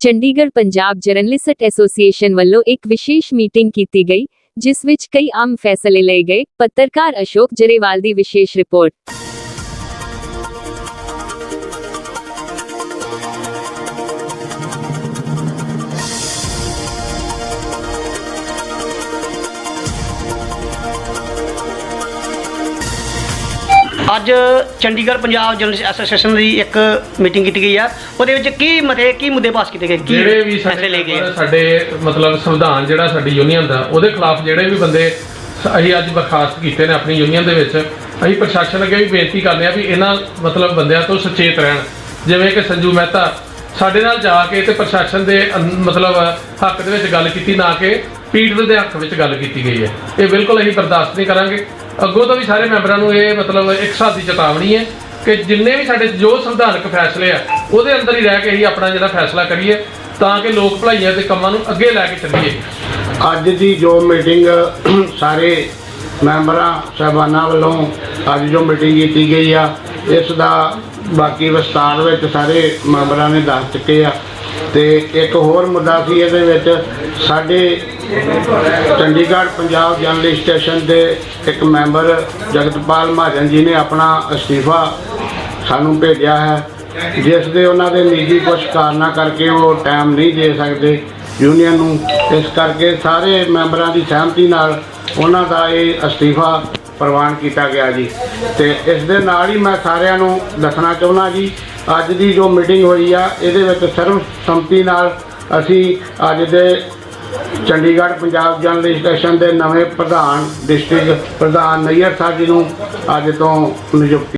Chandigarh Punjab journalist association ਵੱਲੋਂ ਇੱਕ ਵਿਸ਼ੇਸ਼ ਮੀਟਿੰਗ ਕੀਤੀ ਗਈ ਜਿਸ ਵਿੱਚ ਕਈ ਅਹਿਮ ਫੈਸਲੇ ਲਏ ਗਏ ਪੱਤਰਕਾਰ ਅਸ਼ੋਕ ਜਰੇਵਾਲ ਦੀ ਵਿਸ਼ੇਸ਼ ਰਿਪੋਰਟ ਅੱਜ ਚੰਡੀਗੜ੍ਹ ਪੰਜਾਬ ਜਰਨਲਿਸਟ ਐਸੋਸੀਏਸ਼ਨ ਦੀ ਇੱਕ ਮੀਟਿੰਗ ਕੀਤੀ ਗਈ ਆ। ਉਹਦੇ ਵਿੱਚ ਕੀ ਮਤੇ ਕੀ ਮੁੱਦੇ ਪਾਸ ਕੀਤੇ ਗਏ? ਕੀ ਜਿਹੜੇ ਵੀ ਫੈਸਲੇ ਲਏ ਗਏ? ਸਾਡੇ ਸਾਡੇ ਮਤਲਬ ਸੰਵਿਧਾਨ ਜਿਹੜਾ ਸਾਡੀ ਯੂਨੀਅਨ ਦਾ ਉਹਦੇ ਖਿਲਾਫ ਜਿਹੜੇ ਵੀ ਬੰਦੇ ਸ- ਅਸੀਂ ਅੱਜ ਬਰਖਾਸਤ ਕੀਤੇ ਨੇ ਆਪਣੀ ਯੂਨੀਅਨ ਦੇ ਵਿੱਚ ਅਸੀਂ ਪ੍ਰਸ਼ਾਸਨ ਅੱਗੇ ਵੀ ਬੇਨਤੀ ਕਰਦੇ ਆ ਵੀ ਇਹਨਾਂ ਮਤਲਬ ਬੰਦਿਆਂ ਤੋਂ ਸੁਚੇਤ ਰਹਿਣ। ਜਿਵੇਂ ਕਿ ਸੰਜੂ ਮਹਿਤਾ ਸਾਡੇ ਨਾਲ ਜਾ ਕੇ ਤੇ ਪ੍ਰਸ਼ਾਸਨ ਦੇ ਅੰ- ਮਤਲਬ ਹੱਕ ਦੇ ਵਿੱਚ ਗੱਲ ਕੀਤੀ ਨਾ ਕਿ ਪੀੜਤ ਦੇ ਹੱਕ ਵਿੱਚ ਗੱਲ ਕੀਤੀ ਗਈ ਹੈ। ਇਹ ਬਿਲਕੁਲ ਅਸੀਂ ਬਰਦਾਸ਼ਤ ਨਹੀਂ ਕਰਾਂਗੇ। ਅੱਗੋਂ ਤੋਂ ਵੀ ਸਾਰੇ ਮੈਂਬਰਾਂ ਨੂੰ ਇਹ ਮਤਲਬ ਇੱਕ ਸਾਦੀ ਚੇਤਾਵਨੀ ਹੈ ਕਿ ਜਿੰਨੇ ਵੀ ਸਾਡੇ ਜੋ ਸੰਵਿਧਾਨਕ ਫੈਸਲੇ ਆ, ਉਹਦੇ ਅੰਦਰ ਹੀ ਰਹਿ ਕੇ ਅਸੀਂ ਆਪਣਾ ਜਿਹੜਾ ਫੈਸਲਾ ਕਰੀਏ, ਤਾਂ ਕਿ ਲੋਕ ਭਲਾਈਆਂ ਦੇ ਕੰਮਾਂ ਨੂੰ ਅੱਗੇ ਲੈ ਕੇ ਚੱਲੀਏ। ਅੱਜ ਦੀ ਜੋ ਮੀਟਿੰਗ ਸਾਰੇ ਮੈਂਬਰਾਂ, ਸਾਹਿਬਾਨਾਂ ਵੱਲੋਂ ਅੱਜ ਜੋ ਮੀਟਿੰਗ ਕੀਤੀ ਗਈ ਆ, ਇਸ ਦਾ ਬਾਕੀ ਵਿਸਤਾਰ ਵਿੱਚ ਸਾਰੇ ਮੈਂਬਰਾਂ ਨੇ ਦੱਸ ਚੁੱਕੇ ਆ। ਤੇ ਇੱਕ ਹੋਰ ਮੁੱਦਾ ਸੀ, ਇਹਦੇ ਵਿੱਚ ਸਾਡੇ ਚੰਡੀਗੜ੍ਹ ਪੰਜਾਬ ਜਰਨਲਿਸਟ ਸਟੇਸ਼ਨ ਦੇ ਇੱਕ ਮੈਂਬਰ ਜਗਤਪਾਲ ਮਹਾਜਨ ਜੀ ਨੇ ਆਪਣਾ ਅਸਤੀਫਾ ਸਾਨੂੰ ਭੇਜਿਆ ਹੈ, ਜਿਸ ਦੇ ਉਹਨਾਂ ਦੇ ਨਿੱਜੀ ਕੁਝ ਕਾਰਨਾਂ ਕਰਕੇ ਉਹ ਟਾਈਮ ਨਹੀਂ ਦੇ ਸਕਦੇ ਯੂਨੀਅਨ ਨੂੰ। ਇਸ ਕਰਕੇ ਸਾਰੇ ਮੈਂਬਰਾਂ ਦੀ ਸਹਿਮਤੀ ਨਾਲ ਉਹਨਾਂ ਦਾ ਇਹ ਅਸਤੀਫਾ ਪ੍ਰਵਾਨ ਕੀਤਾ ਗਿਆ ਜੀ। ਤੇ ਇਸ ਦੇ ਨਾਲ ਹੀ ਮੈਂ ਸਾਰਿਆਂ ਨੂੰ ਦੱਸਣਾ ਚਾਹੁੰਦਾ ਜੀ, ਅੱਜ ਦੀ ਜੋ ਮੀਟਿੰਗ ਹੋਈ ਆ, ਇਹਦੇ ਵਿੱਚ ਸਰਵ ਸੰਮਤੀ ਨਾਲ ਅਸੀਂ ਅੱਜ ਦੇ ਚੰਡੀਗੜ੍ਹ ਪੰਜਾਬ ਜਨਰਲ ਸਟੇਸ਼ਨ ਦੇ ਨਵੇਂ ਪ੍ਰਧਾਨ ਡਿਸਟ੍ਰਿਕਟ ਪ੍ਰਧਾਨ ਨਈਅਰ ਸਾਹਿਬ ਜੀ ਨੂੰ ਅੱਜ ਤੋਂ ਨਿਯੁਕਤੀ